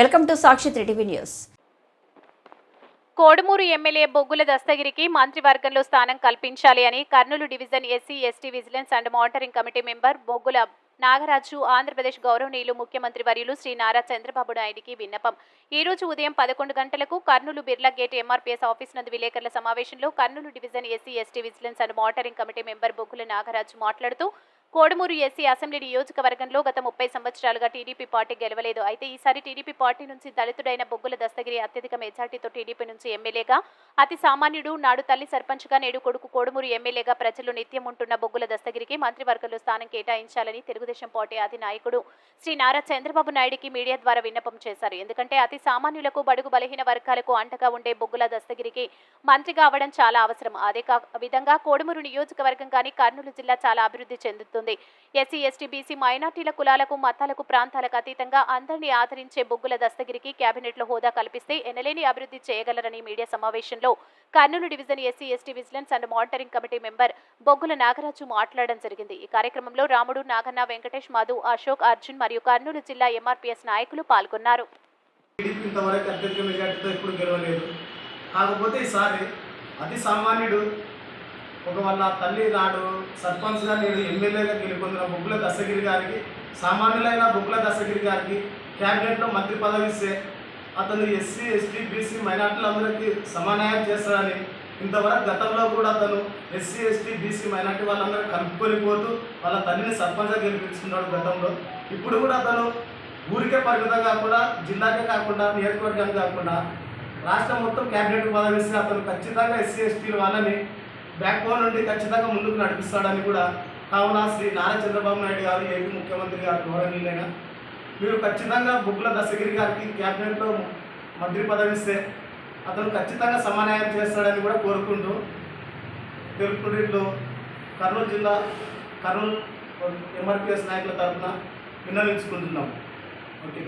Welcome to Sakshi TV news. Kodumuru MLA Boggula దస్తగిరికి మంత్రివర్గంలో స్థానం కల్పించాలి అని Kurnool division SC ST vigilance and monitoring committee member Boggula Nagaraju Andhra Pradesh గౌరవనీయులు ముఖ్యమంత్రి వర్యులు శ్రీ నారా చంద్రబాబు నాయుడికి విన్నపం. ఈ రోజు ఉదయం పదకొండు గంటలకు Kurnool Birla gate MRPS office నందు విలేకరుల సమావేశంలో Kurnool division SC ST vigilance and monitoring committee member Boggula Nagaraju మాట్లాడుతూ కోడుమూరు ఎస్సీ అసెంబ్లీ నియోజకవర్గంలో గత ముప్పై సంవత్సరాలుగా టీడీపీ పార్టీ గెలవలేదు. అయితే ఈసారి టీడీపీ పార్టీ నుంచి దళితుడైన బొగ్గుల దస్తగిరి అత్యధిక మెజార్టీతో టీడీపీ నుంచి ఎమ్మెల్యేగా అతి సామాన్యుడు నాడు తల్లి సర్పంచ్గా నేడు కొడుకు కోడుమూరు ఎమ్మెల్యేగా ప్రజలు నిత్యం ఉంటున్న బొగ్గుల దస్తగిరికి మంత్రివర్గంలో స్థానం కేటాయించాలని తెలుగుదేశం పార్టీ అధినాయకుడు శ్రీ నారా చంద్రబాబు నాయుడికి మీడియా ద్వారా విన్నపం చేశారు. ఎందుకంటే అతి సామాన్యులకు బడుగు బలహీన వర్గాలకు అంటగా ఉండే బొగ్గుల దస్తగిరికి మంత్రిగా అవడం చాలా అవసరం. అదే కా విధంగా కోడుమూరు నియోజకవర్గం కానీ కర్నూలు జిల్లా చాలా అభివృద్ధి చెందుతుంది ఎస్సీ ఎస్టీ బీసీ మైనార్టీల కులాలకు మతాలకు ప్రాంతాలకు అతీతంగా అందరినీ ఆదరించే బొగ్గుల దస్తగిరికి కేబినెట్లో హోదా కల్పిస్తే ఎనలేని అభివృద్ధి చేయగలరని మీడియా సమావేశంలో Kurnool division SC ST vigilance and monitoring committee member Boggula Nagaraju మాట్లాడడం జరిగింది. ఈ కార్యక్రమంలో రాముడు నాగన్న వెంకటేష్ మధు అశోక్ అర్జున్ మరియు కర్నూలు జిల్లా ఎంఆర్పీఎస్ నాయకులు పాల్గొన్నారు. కాకపోతే ఈసారి అతి సామాన్యుడు ఒక వాళ్ళ తల్లి నాడు సర్పంచ్గా నేడు ఎమ్మెల్యేగా గెలుపొందిన బొగ్గుల దశగిరి గారికి సామాన్యులైన బొగ్గుల దశగిరి గారికి క్యాబినెట్లో మంత్రి పదవి ఇస్తే అతను ఎస్సీ ఎస్టీ బీసీ మైనార్టీలందరికీ సమాన్యాయం చేస్తాడని ఇంతవరకు గతంలో కూడా అతను ఎస్సీ ఎస్టీ బీసీ మైనార్టీ వాళ్ళందరూ కలుపుకొని పోతూ వాళ్ళ తల్లిని సర్పంచ్గా గెలిపించుకున్నాడు గతంలో. ఇప్పుడు కూడా అతను ఊరికే పరిమితం కాకుండా జిల్లాకే కాకుండా నియోజకవర్గానికి కాకుండా రాష్ట్రం మొత్తం క్యాబినెట్ పదవిస్తే అతను ఖచ్చితంగా ఎస్సీ ఎస్టీల వాళ్ళని బ్యాక్ బోన్ నుండి ఖచ్చితంగా ముందుకు నడిపిస్తాడని కూడా కావున శ్రీ నారా చంద్రబాబు నాయుడు గారు ఏపీ ముఖ్యమంత్రి గారు గౌరవనీయులైన మీరు ఖచ్చితంగా బుగ్గుల దశగిరి గారికి క్యాబినెట్లో మంత్రి పదవిస్తే అతను ఖచ్చితంగా సమన్వయం చేస్తాడని కూడా కోరుకుంటూ తెలుపుకుంటూ కర్నూలు జిల్లా కర్నూలు ఎంఆర్పిఎస్ నాయకుల తరఫున విన్నవించుకుంటున్నాం. ఓకే.